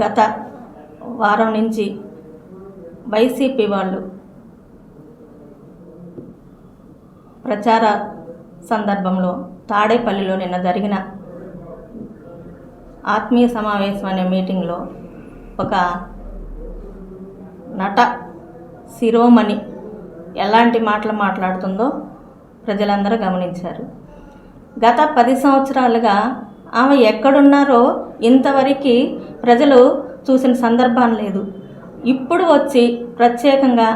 గత వారం నుంచి వైసీపీ వాళ్ళు ప్రచార సందర్భంలో తాడేపల్లిలో నిన్న జరిగిన ఆత్మీయ సమావేశం అనే మీటింగ్లో ఒక నట శిరోమణి ఎలాంటి మాటలు మాట్లాడుతుందో ప్రజలందరూ గమనించారు. గత పది సంవత్సరాలుగా ఆమె ఎక్కడున్నారో ఇంతవరకు ప్రజలు చూసిన సందర్భం లేదు. ఇప్పుడు వచ్చి ప్రత్యేకంగా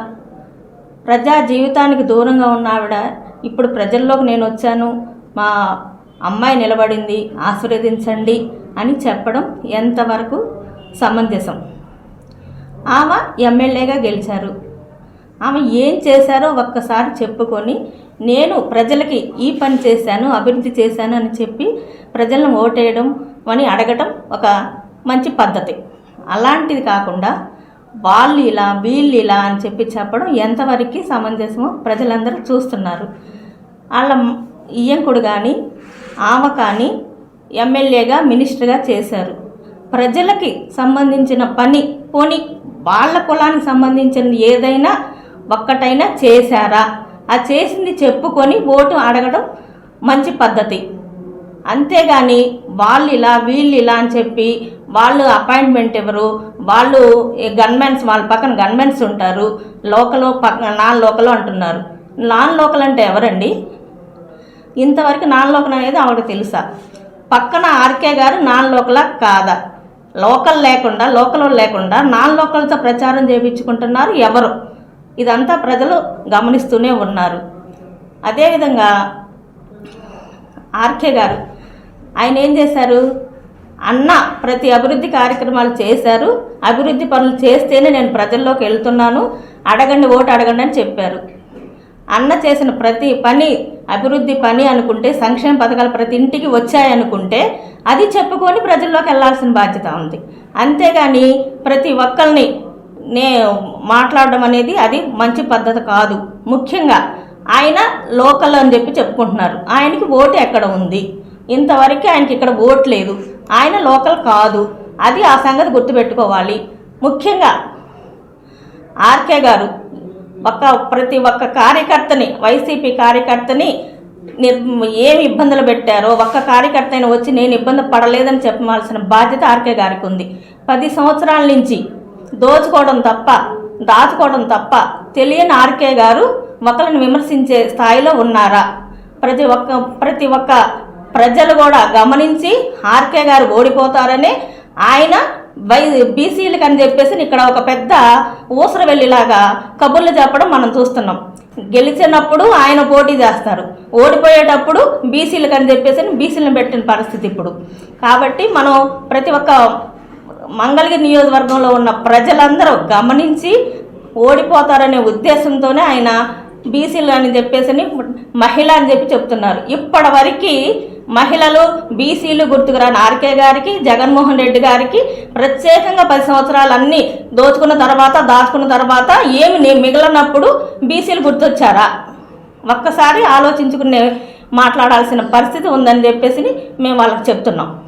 ప్రజా జీవితానికి దూరంగా ఉన్న ఆవిడ ఇప్పుడు ప్రజల్లోకి నేను వచ్చాను. మా అమ్మాయి నిలబడింది. ఆశీర్వదించండి అని చెప్పడం ఎంతవరకు సమంజసం. ఆమె ఎమ్మెల్యేగా గెలిచారు. ఆమె ఏం చేశారో ఒక్కసారి చెప్పుకొని నేను ప్రజలకి ఈ పని చేశాను అభివృద్ధి చేశాను అని చెప్పి ప్రజలను ఓటేయడం అని అడగటం ఒక మంచి పద్ధతి. అలాంటిది కాకుండా వాళ్ళు ఇలా వీళ్ళు ఇలా అని చెప్పి చెప్పడం ఎంతవరకు సమంజసమో ప్రజలందరూ చూస్తున్నారు. వాళ్ళ ఇయ్యంకుడు కానీ ఆమె కానీ ఎమ్మెల్యేగా మినిస్టర్గా చేశారు. ప్రజలకి సంబంధించిన పని పోని వాళ్ళ కులానికి సంబంధించిన ఏదైనా ఒక్కటైనా చేశారా? ఆ చేసింది చెప్పుకొని ఓటు అడగడం మంచి పద్ధతి. అంతేగాని వాళ్ళు ఇలా వీళ్ళు ఇలా అని చెప్పి వాళ్ళు అపాయింట్మెంట్ ఇవ్వరు వాళ్ళు గన్మెన్స్ వాళ్ళ పక్కన గన్మెన్స్ ఉంటారు. లోకల్ పక్కన నాన్ లోకల్ అంటున్నారు. నాన్ లోకల్ అంటే ఎవరండి? ఇంతవరకు నాన్ లోకల్ అనేది ఆవిడ తెలుసా. పక్కన ఆర్కే గారు నాన్ లోకలా కాదా? లోకల్ లేకుండా లోకల్ లేకుండా నాన్ లోకల్తో ప్రచారం చేయించుకుంటున్నారు ఎవరు? ఇదంతా ప్రజలు గమనిస్తూనే ఉన్నారు. అదేవిధంగా ఆర్కే గారు ఆయన ఏం చేశారు? అన్న ప్రతి అభివృద్ధి కార్యక్రమాలు చేశారు. అభివృద్ధి పనులు చేస్తేనే నేను ప్రజల్లోకి వెళ్తున్నాను. అడగండి ఓటు అడగండి అని చెప్పారు. అన్న చేసిన ప్రతి పని అభివృద్ధి పని అనుకుంటే సంక్షేమ పథకాలు ప్రతి ఇంటికి వచ్చాయనుకుంటే అది చెప్పుకొని ప్రజల్లోకి వెళ్ళాల్సిన బాధ్యత ఉంది. అంతేగాని ప్రతి ఒక్కరిని నే మాట్లాడడం అనేది అది మంచి పద్ధతి కాదు. ముఖ్యంగా ఆయన లోకల్ అని చెప్పి చెప్పుకుంటున్నారు. ఆయనకి ఓటు ఎక్కడ ఉంది? ఇంతవరకు ఆయనకి ఇక్కడ ఓటు లేదు. ఆయన లోకల్ కాదు. అది ఆ సంగతి గుర్తుపెట్టుకోవాలి. ముఖ్యంగా ఆర్కే గారు ఒక్క ప్రతి ఒక్క కార్యకర్తని వైసీపీ కార్యకర్తని నిర్ ఏమి ఇబ్బందులు పెట్టారో ఒక్క కార్యకర్త అయినా వచ్చి నేను ఇబ్బంది పడలేదని చెప్పవలసిన బాధ్యత ఆర్కే గారికి ఉంది పది సంవత్సరాల నుంచి దోచుకోవడం తప్ప దాచుకోవడం తప్ప తెలియని ఆర్కే గారు ఒకరిని విమర్శించే స్థాయిలో ఉన్నారా? ప్రతి ఒక్క ప్రతి ఒక్క ప్రజలు కూడా గమనించి ఆర్కే గారు ఓడిపోతారని ఆయన వై బీసీలకు అని చెప్పేసి ఇక్కడ ఒక పెద్ద ఊసర వెళ్ళిలాగా కబుర్లు చెప్పడం మనం చూస్తున్నాం. గెలిచినప్పుడు ఆయన పోటీ చేస్తారు. ఓడిపోయేటప్పుడు బీసీలకు అని చెప్పేసి బీసీలను పెట్టిన పరిస్థితి ఇప్పుడు. కాబట్టి మనం ప్రతి ఒక్క మంగళగిరి నియోజకవర్గంలో ఉన్న ప్రజలందరూ గమనించి ఓడిపోతారనే ఉద్దేశంతోనే ఆయన బీసీలు అని చెప్పేసి మహిళ అని చెప్పి చెప్తున్నారు. ఇప్పటి వరకు మహిళలు బీసీలు గుర్తుకురాని ఆర్కే గారికి జగన్మోహన్ రెడ్డి గారికి ప్రత్యేకంగా పది సంవత్సరాలు అన్నీ దోచుకున్న తర్వాత దాచుకున్న తర్వాత ఏమి మిగిలినప్పుడు బీసీలు గుర్తొచ్చారా? ఒక్కసారి ఆలోచించుకునే మాట్లాడాల్సిన పరిస్థితి ఉందని చెప్పేసి మేము వాళ్ళకి చెప్తున్నాం.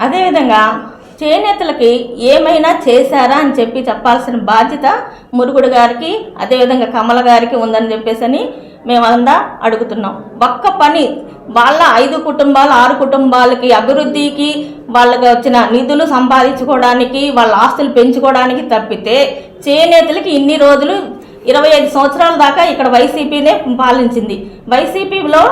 అదేవిధంగా చేనేతలకి ఏమైనా చేశారా అని చెప్పి చెప్పాల్సిన బాధ్యత మురుగుడు గారికి అదేవిధంగా కమల గారికి ఉందని చెప్పేసి అని మేమందా అడుగుతున్నాం. ఒక్క పని వాళ్ళ ఐదు కుటుంబాలు ఆరు కుటుంబాలకి అభివృద్ధికి వాళ్ళకి వచ్చిన నిధులు సంపాదించుకోవడానికి వాళ్ళ ఆస్తులు పెంచుకోవడానికి తప్పితే చేనేతలకి ఇన్ని రోజులు ఇరవై ఐదు సంవత్సరాల దాకా ఇక్కడ వైసీపీనే పాలించింది. వైసీపీలో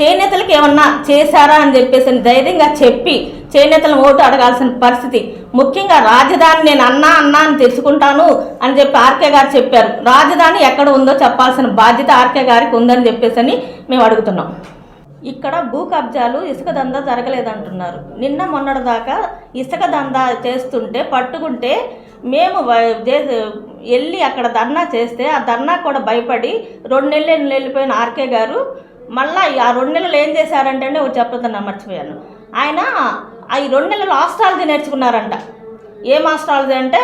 చేనేతలకు ఏమన్నా చేశారా అని చెప్పేసి ధైర్యంగా చెప్పి చేనేతలను ఓటు అడగాల్సిన పరిస్థితి. ముఖ్యంగా రాజధాని నేను అన్నా అన్నా అని తెలుసుకుంటాను అని చెప్పి ఆర్కే గారు చెప్పారు. రాజధాని ఎక్కడ ఉందో చెప్పాల్సిన బాధ్యత ఆర్కే గారికి ఉందని చెప్పేసి అని మేము అడుగుతున్నాం. ఇక్కడ భూ కబ్జాలు ఇసుక దందా జరగలేదంటున్నారు. నిన్న మొన్నటి దాకా ఇసుక దందా చేస్తుంటే పట్టుకుంటే మేము వెళ్ళి అక్కడ ధర్నా చేస్తే ఆ ధర్నా కూడా భయపడి రెండు నెలలు వెళ్ళిపోయిన ఆర్కే గారు మళ్ళీ ఆ రెండు నెలలు ఏం చేశారంటే ఒకటి చెప్తున్నా మర్చిపోయాను. ఆయన ఈ రెండు నెలలు ఆస్ట్రాలజీ నేర్చుకున్నారంట. ఏం ఆస్ట్రాలజీ అంటే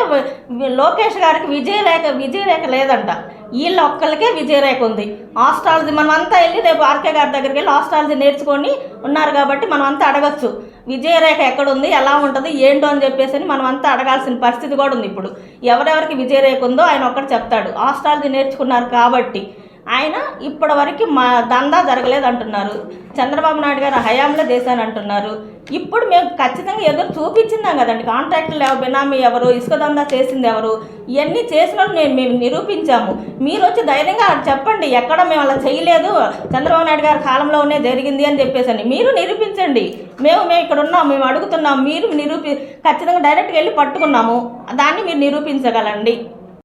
లోకేష్ గారికి విజయరేఖ విజయరేఖ లేదంట. వీళ్ళ ఒక్కరికే విజయరేఖ ఉంది. ఆస్ట్రాలజీ మనం అంతా వెళ్ళి రేపు ఆర్కే గారి దగ్గరికి వెళ్ళి ఆస్ట్రాలజీ నేర్చుకొని ఉన్నారు కాబట్టి మనం అంతా అడగచ్చు విజయరేఖ ఎక్కడుంది ఎలా ఉంటుంది ఏంటో అని చెప్పేసి అని మనం అంతా అడగాల్సిన పరిస్థితి కూడా ఉంది ఇప్పుడు. ఎవరెవరికి విజయరేఖ ఉందో ఆయన ఒక్కడు చెప్తాడు. ఆస్ట్రాలజీ నేర్చుకున్నారు కాబట్టి. ఆయన ఇప్పటివరకు మా దందా జరగలేదు అంటున్నారు చంద్రబాబు నాయుడు గారు హయాంలో చేశాను అంటున్నారు ఇప్పుడు మేము ఖచ్చితంగా ఎదురు చూపించిందాం కదండి. కాంట్రాక్టులు ఎవరు బినామీ ఎవరు ఇసుక దందా చేసింది ఎవరు ఇవన్నీ చేసిన మేము నేను మేము నిరూపించాము. మీరు వచ్చి ధైర్యంగా చెప్పండి ఎక్కడ మేము అలా చేయలేదు చంద్రబాబు నాయుడు గారి కాలంలోనే జరిగింది అని చెప్పేసి మీరు నిరూపించండి. మేము మేము ఇక్కడ ఉన్నాం మేము అడుగుతున్నాం మీరు నిరూపి ఖచ్చితంగా డైరెక్ట్గా వెళ్ళి పట్టుకున్నాము. దాన్ని మీరు నిరూపించగలండి.